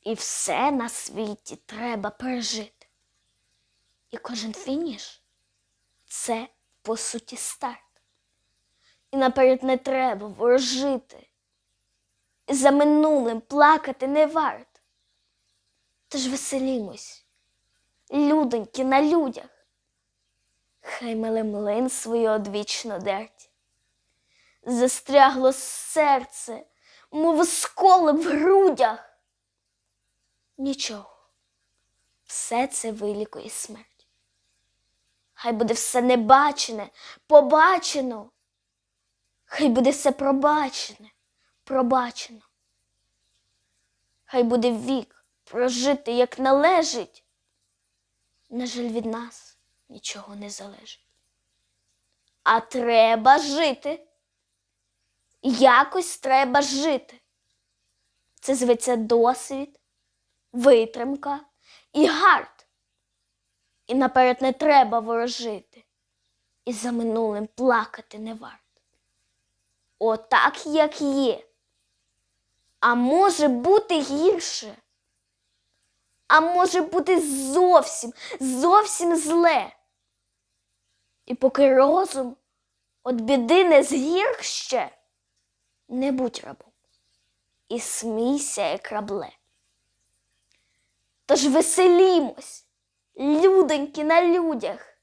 І все на світі треба пережити. І кожен фініш це, по суті, старт. І наперед не треба ворожити. І за минулим плакати не варт. Тож веселімось, людоньки на людях. Хай миле млин свою одвічну дерть. Застрягло серце, мов сколи в грудях. Нічого, все це вилікує смерть. Хай буде все небачене, побачено. Хай буде все пробачене, пробачено. Хай буде вік прожити, як належить. На жаль, від нас нічого не залежить. А треба жити. Якось треба жити. Це зветься досвід, витримка і гард. І наперед не треба ворожити. І за минулим плакати не варт. Отак, як є. А може бути гірше. А може бути зовсім, зовсім зле. І поки розум от біди не згірще, не будь рабом і смійся, як рабле. Тож веселімось, людоньки на людях.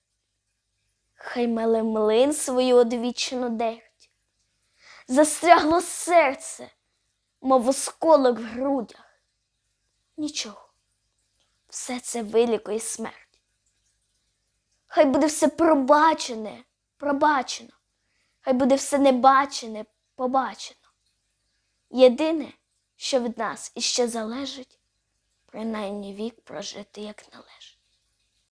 Хай меле млин свою одвічну дерть. Застрягло серце, мов осколок в грудях. Нічого, все це вилікує смерть. Хай буде все пробачене, пробачено, хай буде все небачене, побачено. Єдине, що від нас іще залежить, принаймні вік прожити як належить.